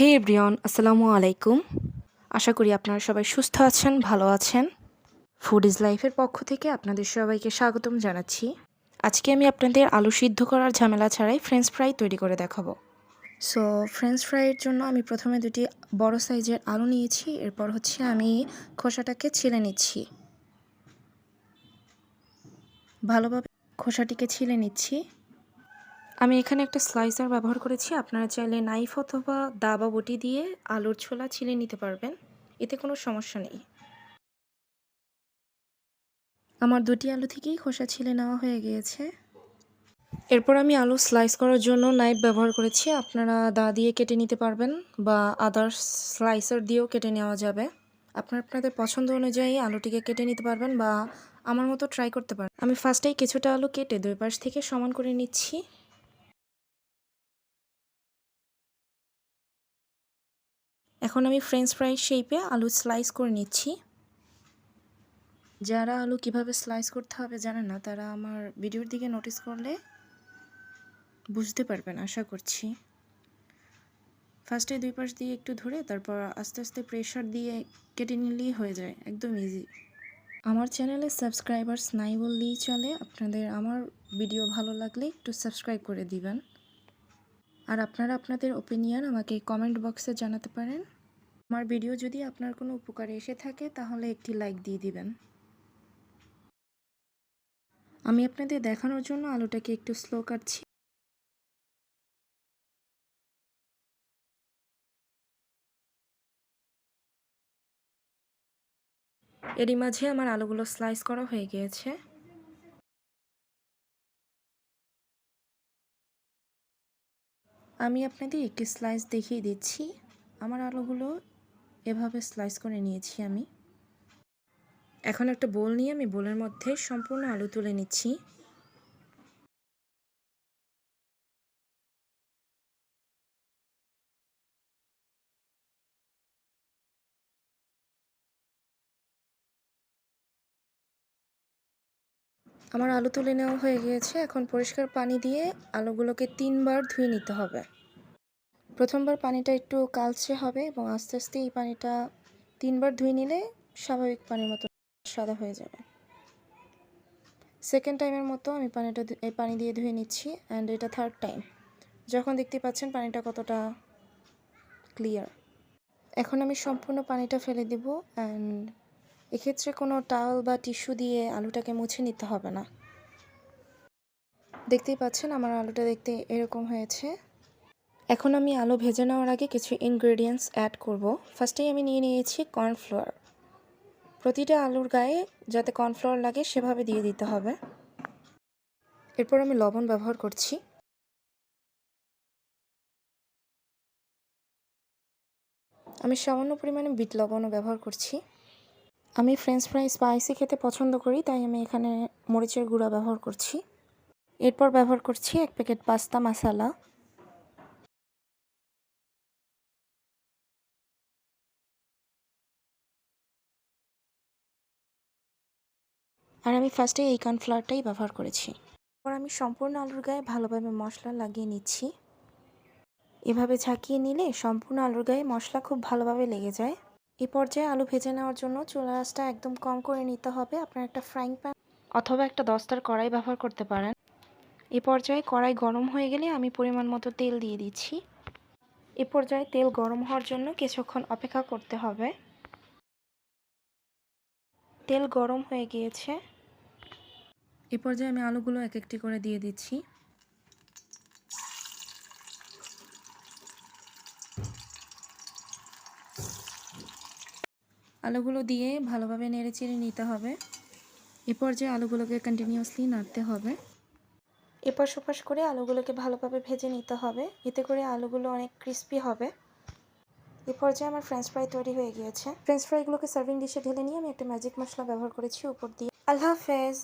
হে everyone, আসসালামু আলাইকুম। আশা করি আপনারা সবাই সুস্থ আছেন, ভালো আছেন। ফুড ইজ লাইফের পক্ষ থেকে আপনাদের সবাইকে স্বাগতম জানাচ্ছি। আজকে আমি আপনাদের আলু সিদ্ধ করার ঝামেলা ছাড়াই ফ্রেঞ্চ ফ্রাই তৈরি করে দেখাবো। সো ফ্রেঞ্চ ফ্রাইয়ের জন্য আমি প্রথমে দুটি বড় সাইজের আলু নিয়েছি, এরপর হচ্ছে আমি খোসাটাকে ছিলে নিচ্ছি। ভালোভাবে খোসাটিকে ছিলে নিচ্ছি। আমি এখানে একটা স্লাইসার ব্যবহার করেছি। আপনারা চাইলে নাইফ অথবা দা বা বটি দিয়ে আলুর ছোলা ছিলে নিতে পারবেন। এতে কোনো সমস্যা নেই। আমার দুটি আলু থেকেই খোসা ছিলে নেওয়া হয়ে গিয়েছে। এরপর আমি আলু স্লাইস করার জন্য নাইফ ব্যবহার করেছি। আপনারা দা দিয়ে কেটে নিতে পারবেন বা আদার স্লাইসার দিয়েও কেটে নেওয়া যাবে। আপনার আপনাদের পছন্দ অনুযায়ী আলুটিকে কেটে নিতে পারবেন বা আমার মতো ট্রাই করতে পারেন আমি ফার্স্টেই কিছুটা আলু কেটে দুই পাশ থেকে সমান করে নিচ্ছি। এখন আমি ফ্রেঞ্চ ফ্রাই শেপে আলু স্লাইস করে নিচ্ছি। যারা আলু কীভাবে স্লাইস করতে হবে জানেন না, তারা আমার ভিডিওর দিকে নোটিস করলে বুঝতে পারবেন, আশা করছি। ফার্স্টে দুই পাশ দিয়ে একটু ধরে তারপর আস্তে আস্তে প্রেশার দিয়ে কেটে নিলেই হয়ে যায়, একদম ইজি আমার চ্যানেলে সাবস্ক্রাইবার্স নাই বললেই চলে, আপনাদের আমার ভিডিও ভালো লাগলে একটু সাবস্ক্রাইব করে দিবেন। আর আপনারা আপনাদের ওপিনিয়ন আমাকে কমেন্ট বক্সে জানাতে পারেন। আমার ভিডিও যদি আপনার কোনো উপকারে এসে থাকে, তাহলে একটি লাইক দিয়ে দিবেন। আমি আপনাদের দেখানোর জন্য আলুটাকে একটু স্লো কাটছি। এরই মাঝে আমার আলুগুলো স্লাইস করা হয়ে গিয়েছে। আমি আপনাদের একটি স্লাইস দেখিয়ে দিচ্ছি। আমার আলোগুলো এভাবে স্লাইস করে নিয়েছি আমি। এখন একটা বোল নিয়ে আমি বোলের মধ্যে সম্পূর্ণ আলু তুলে নিচ্ছি। আমার আলু তুলে নেওয়া হয়ে গিয়েছে। এখন পরিষ্কার পানি দিয়ে আলুগুলোকে তিনবার ধুয়ে নিতে হবে। প্রথমবার পানিটা একটু কালচে হবে এবং আস্তে আস্তে এই পানিটা তিনবার ধুয়ে নিলে স্বাভাবিক পানির মতো সাদা হয়ে যাবে। সেকেন্ড টাইমের মতো আমি পানিটা এই পানি দিয়ে ধুয়ে নিচ্ছি অ্যান্ড এটা থার্ড টাইম যখন দেখতে পাচ্ছেন পানিটা কতটা ক্লিয়ার এখন আমি সম্পূর্ণ পানিটা ফেলে দেব অ্যান্ড এক্ষেত্রে কোনো টাওয়াল বা টিস্যু দিয়ে আলুটাকে মুছে নিতে হবে না। দেখতেই পাচ্ছেন আমার আলুটা দেখতে এরকম হয়েছে। এখন আমি আলু ভেজে নেওয়ার আগে কিছু ইনগ্রেডিয়েন্টস অ্যাড করব। ফার্স্টেই আমি নিয়ে নিয়েছি কর্নফ্লাওয়ার প্রতিটা আলুর গায়ে যাতে কর্নফ্লাওয়ার লাগে সেভাবে দিয়ে দিতে হবে। এরপর আমি লবণ ব্যবহার করছি। আমি সামান্য পরিমাণে বিট লবণও ব্যবহার করছি। আমি ফ্রেঞ্চ ফ্রাই স্পাইসি খেতে পছন্দ করি, তাই আমি এখানে মরিচের গুঁড়া ব্যবহার করছি। এরপর ব্যবহার করছি এক প্যাকেট পাস্তা মশালা আর আমি ফার্স্টে এই কর্নফ্লাওয়ারটাই ব্যবহার করেছি। এরপর আমি সম্পূর্ণ আলুর গায়ে ভালোভাবে মশলা লাগিয়ে নিচ্ছি। এভাবে ঝাঁকিয়ে নিলে সম্পূর্ণ আলুর গায়ে মশলা খুব ভালোভাবে লেগে যায়। এ পর্যায়ে আলু ভেজে নেওয়ার জন্য চুলা একদম কম করে নিতে হবে। আপনার একটা ফ্রাইং প্যান অথবা একটা দস্তার কড়াই ব্যবহার করতে পারেন। এ পর্যায়ে কড়াই গরম হয়ে গেলে আমি পরিমাণ মতো তেল দিয়ে দিচ্ছি। এ পর্যায়ে তেল গরম হওয়ার জন্য কিছুক্ষণ অপেক্ষা করতে হবে। তেল গরম হয়ে গিয়েছে। এ পর্যায়ে আমি আলুগুলো এক একটি করে দিয়ে দিচ্ছি। আলুগুলো দিয়ে ভালোভাবে নেড়ে চেড়ে নিতে হবে। এরপর যে আলুগুলোকে কন্টিনিউয়াসলি নাড়তে হবে। এপাশ ওপাশ করে আলুগুলোকে ভালোভাবে ভেজে নিতে হবে। এতে করে আলুগুলো অনেক ক্রিস্পি হবে। এ পর্যায়ে আমার ফ্রেঞ্চ ফ্রাই তৈরি হয়ে গিয়েছে। ফ্রেঞ্চ ফ্রাইগুলোকে সার্ভিং ডিশে ঢেলে নিয়ে আমি একটা ম্যাজিক মশলা ব্যবহার করেছি উপর দিয়ে। আল্লাহ হাফেজ!